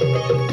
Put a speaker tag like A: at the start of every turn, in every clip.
A: Thank you.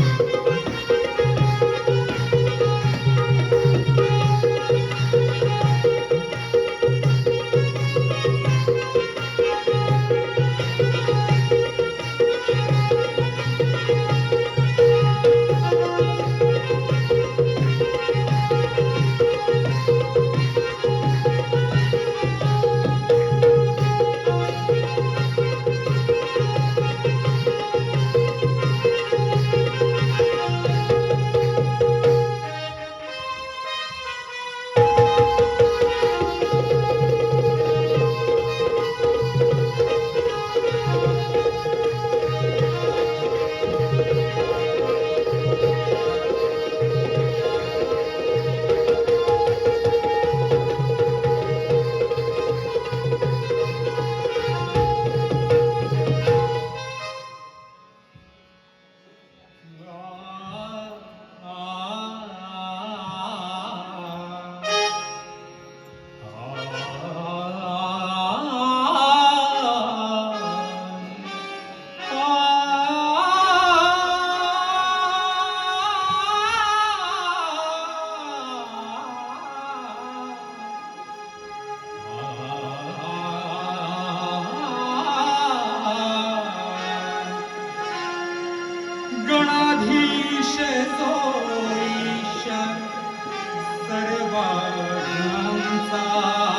A: Parnam Sai.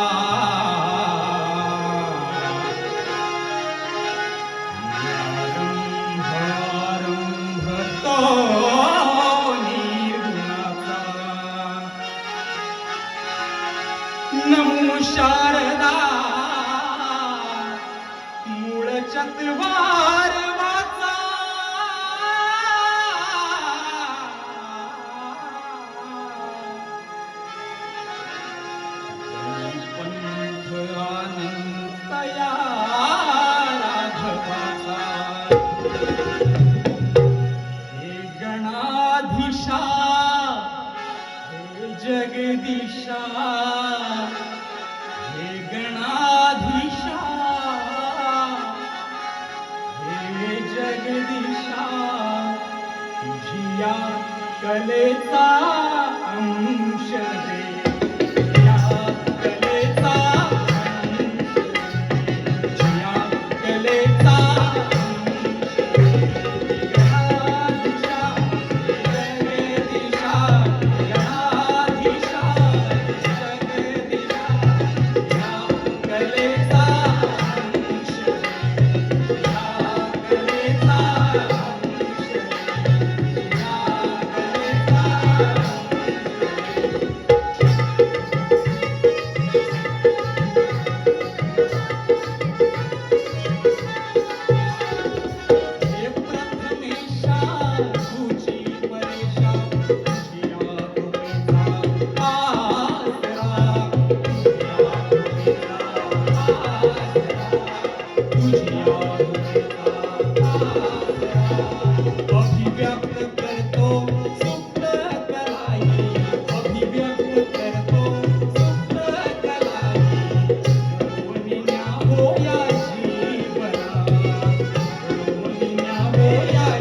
A: ya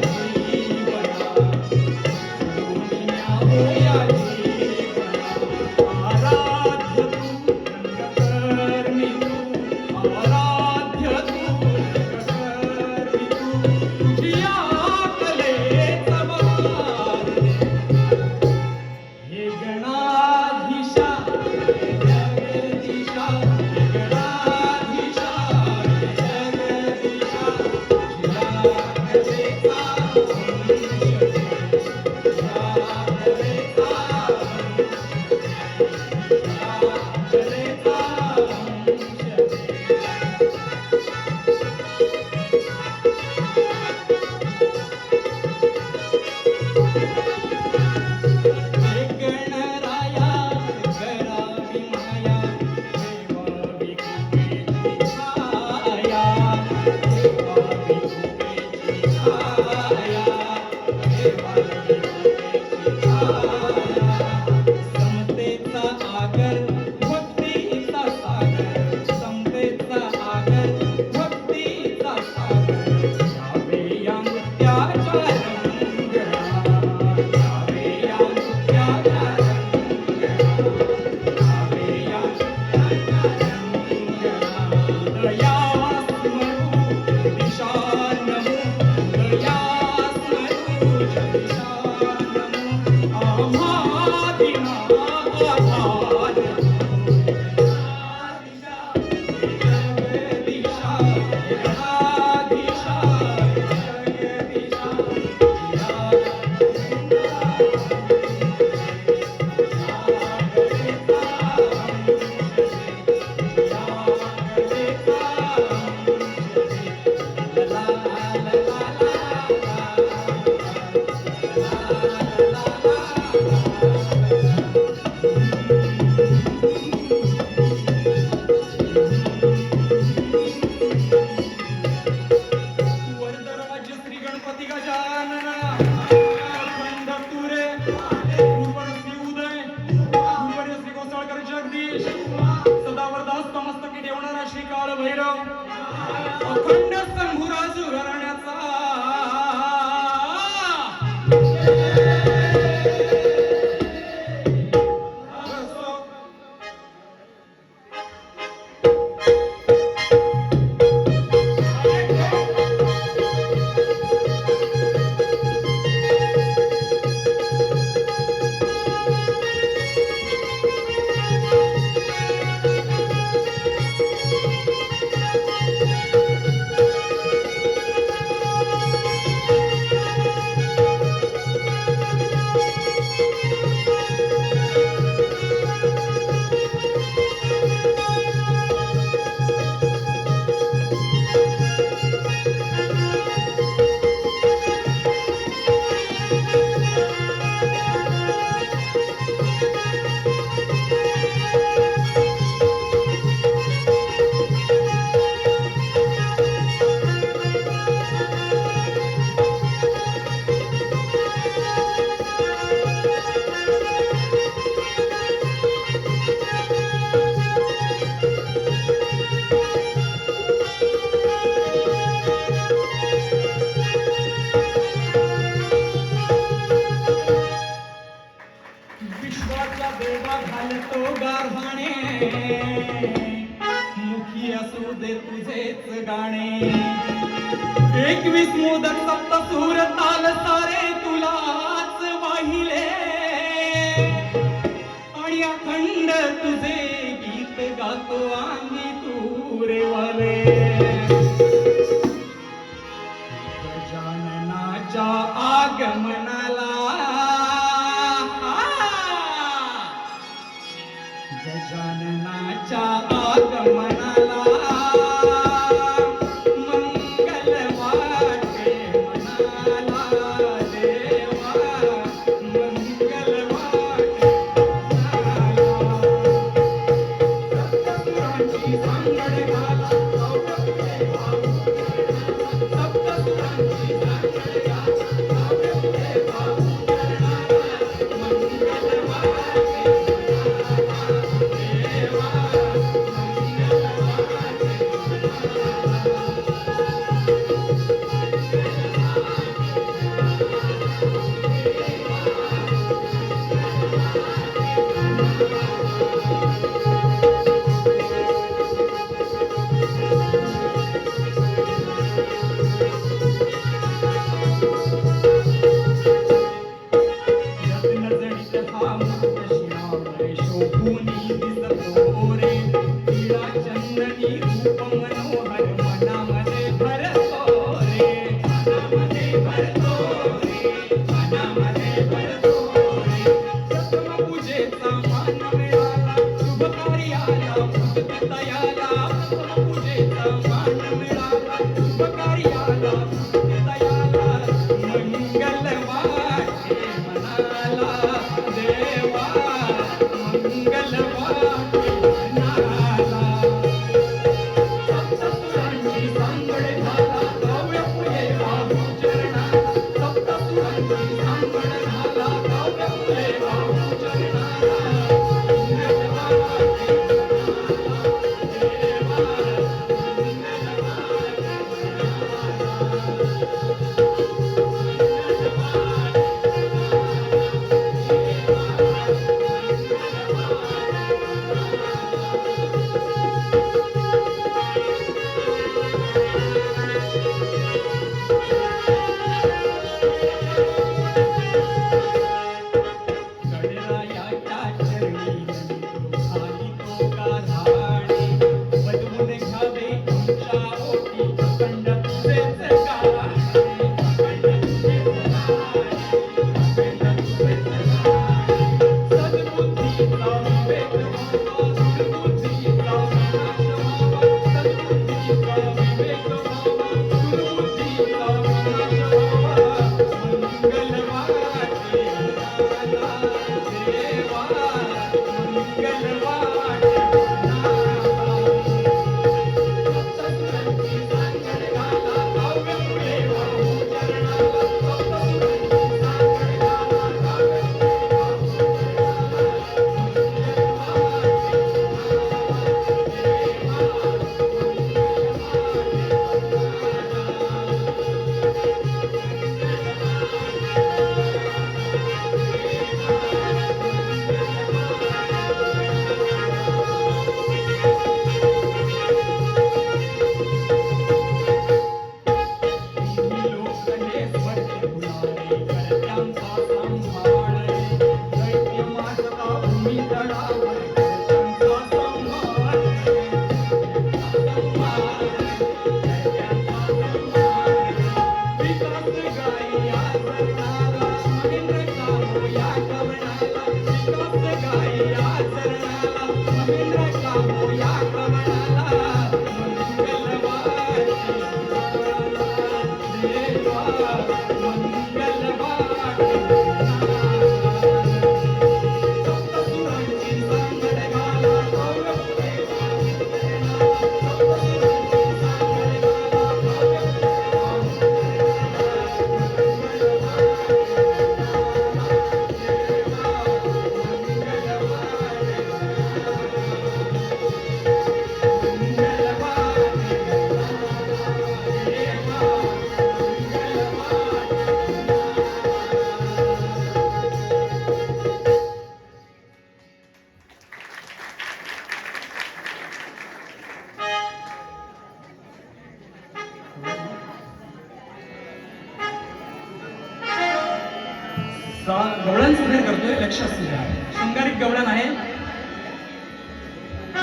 A: गवळ्यांसुद्धा करतोय लक्ष असू द्या. शृंगारिक गवळण आहे.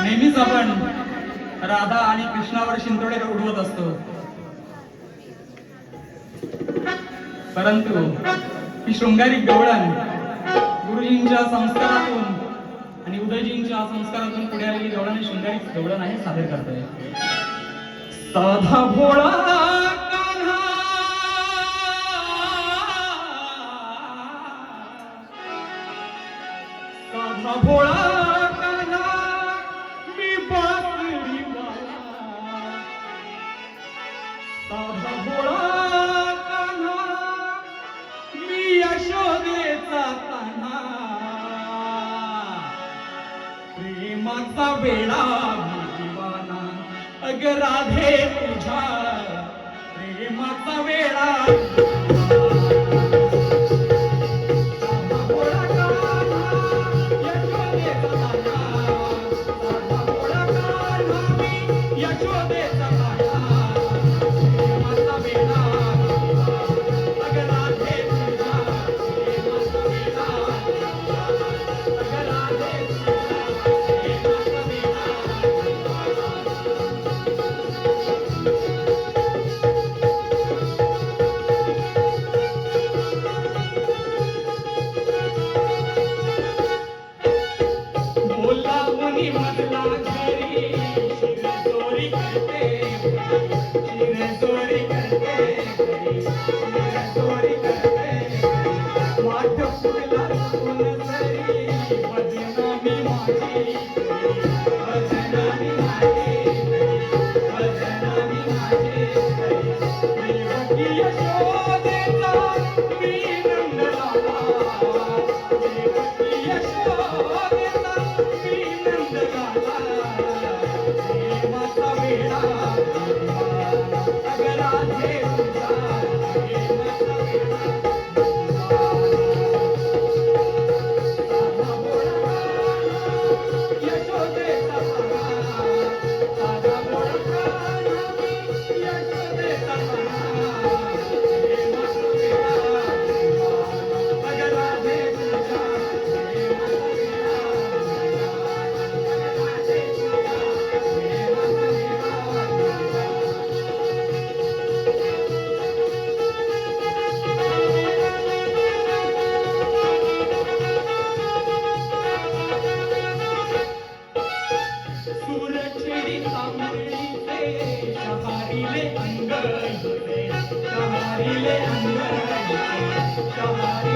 A: नेहमीच आपण राधा आणि कृष्णावर शिंतोडे उडवत असतो. परंतु ही शृंगारिक गवळण गुरुजींच्या संस्कारातून आणि उदयजींच्या संस्कारातून पुढे आलेली गवळण शृंगारिक गवळण आहे सादर करतोय. साधा भोळा पेडा दिवाना अग राधे तुझा प्रेमाचा वेळा.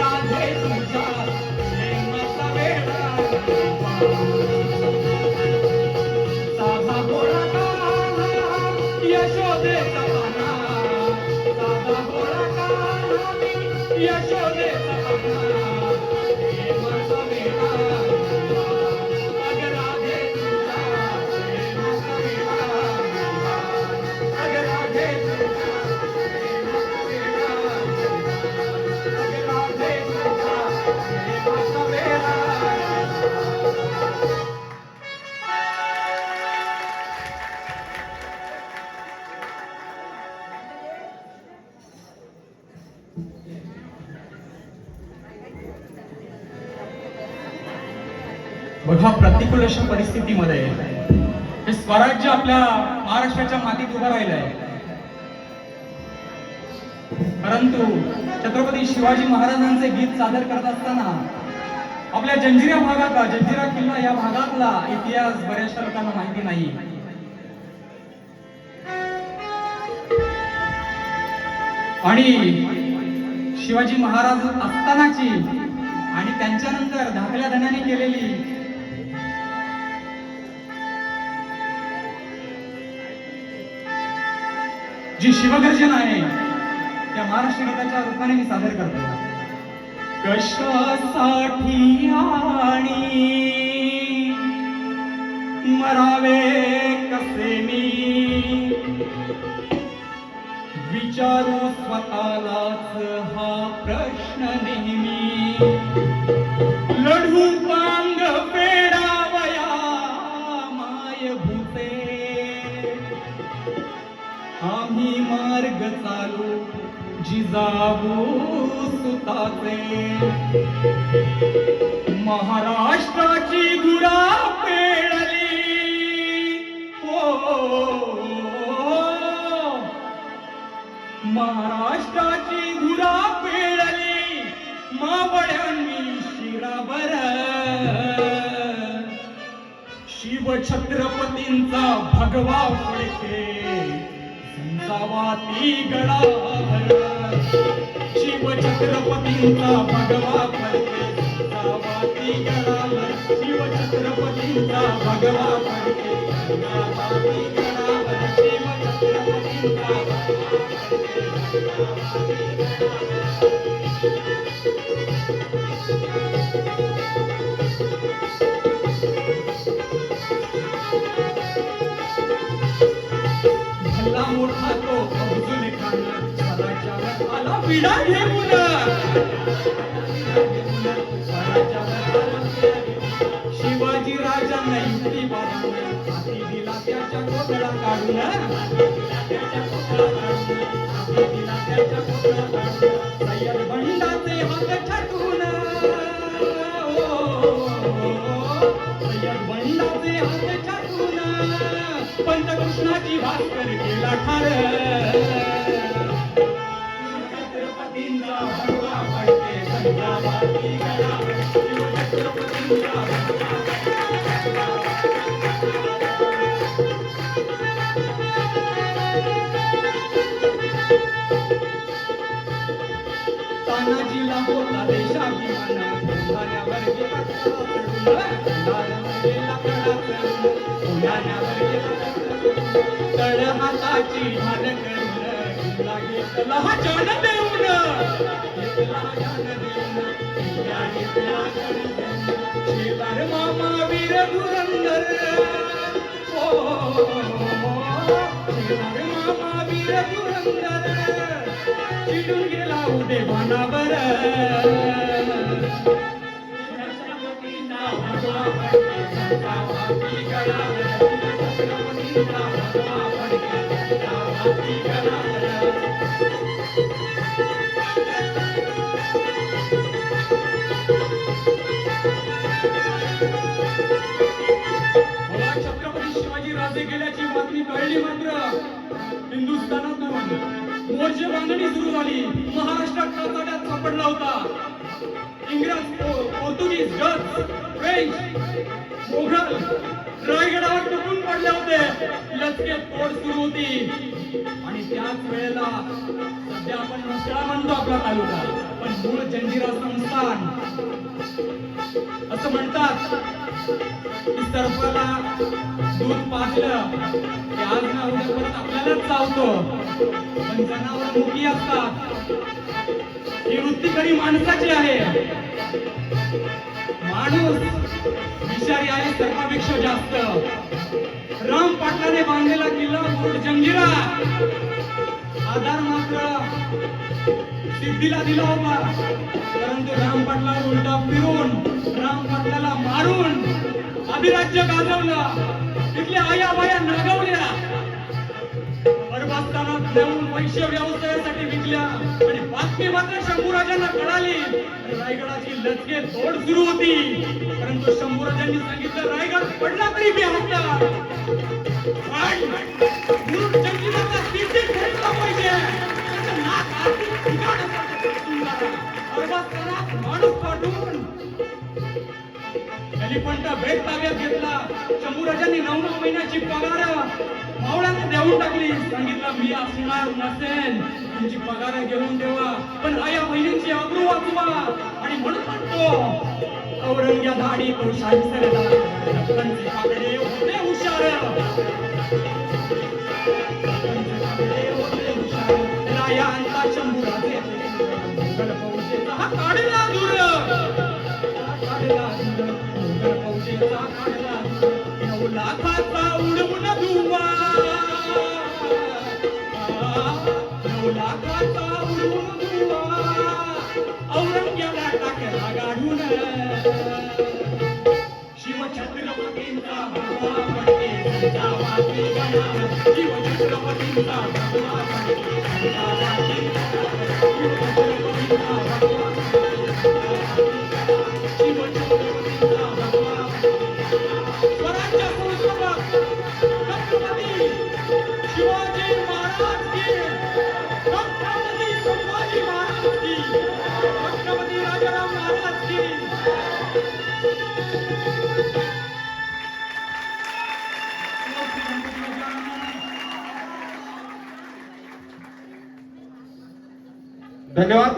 A: राधे तुझा बघा प्रतिकूल अशा परिस्थितीमध्ये हे स्वराज्य आपल्या महाराष्ट्राच्या मातीत उभं राहिलंय. परंतु छत्रपती शिवाजी महाराजांचे गीत सादर करत असताना आपल्या जंजिरा भागातला जंजिरा किल्ला या भागातला इतिहास बऱ्याचशा लोकांना माहिती नाही. आणि शिवाजी महाराज असतानाची आणि त्यांच्यानंतर धाकल्या धनाने केलेली जी शिवगर्जन आहे त्या महाराष्ट्र गीताच्या रूपाने मी सादर करतो. कशासाठी आणि मरावे कसे मी? विचारू स्वतःलाच हा प्रश्न नेहमी. जिजाऊ सुताचे महाराष्ट्राची गुरा पेळली हो महाराष्ट्राची गुरा पेळली मावळ्यांनी शिरावर. शिवछत्रपतींचा भगवा फडके संसावाती गडावर शिवछत्रपतींचा भगवा फडके संसावाती गडावर शिवछत्रपतींचा भगवा फडके गडावर शिवछत्रपतींचा भगवा मोठा तो पिढा आला विडा घेऊन शिवाजी राजांना युक्ती बांधून हाती दिला त्याच्या कोथळा काढून हाती हात हात भास्कर केला ठार. तानाजीला होता देशाभिमान पुण्यावर गेला तळ हाताची करून घेतला हा देऊन घेतला देऊन घेतला शेजार मामा वीर धुरंधर ओ शेजार मामा वीर धुरंधर चिडून गेला उदे भानावर मला मोर्चे बांधणी सुरू झाली. महाराष्ट्रात कचाट्यात सापडला होता. इंग्रज पोर्तुगीज डच फ्रेंच मोघल रायगडावर तुटून पडले होते. लचके तोड सुरू होती. आणि त्याच वेळेला सध्या आपण मुसळा म्हणतो आपला तालुका. पण मूळ जंजिरा संस्थान. असं म्हणतात की सर्वाला दूध पाजलं की आज ना उद्या परत आपल्यालाच चावतो पण जनावर मुखी असतात. ही वृत्ती खरी माणसाची आहे? माणूस विषारी आहे सर्वापेक्षा जास्त. राम पाटलाने बांधलेला किल्ला मुरुड जंजिरा. आधार मात्र सिद्धीला दिला होता. परंतु राम पाटलावर उलटा फिरून राम पाटलाला मारून अभिराज्य गाजवलं. तिथल्या आया बाया नागवल्या गर्भस्थानात देऊन वैश्य व्यवसायासाठी विकल्या. आणि बातमी मात्र शंभूराजांना कळाली. रायगडाची लचके तोड सुरू होती. परंतु शंभूराजांनी सांगितलं रायगड पडला तरी मी हत्या पाहिजे? माणूस पाठवून एलिफंट भेट ताब्यात घेतला. शंभूराजांनी नऊ नऊ महिन्याची पगार मावळ्याने देऊन टाकली. सांगितलं मी असणार नसेल. तुमची पगार घेऊन ठेवा. पण आया या बहिणींची अब्रू वाचवा. आणि म्हणून म्हणतो औरंग्या धाडी तो शाही सरला होते हुशार. राया काकडे होते शंभूराजे काढला दूर. शिवछत्रपतींचा भगवा फडके गावातील गणा शिवछत्रपतींचा
B: धन्यवाद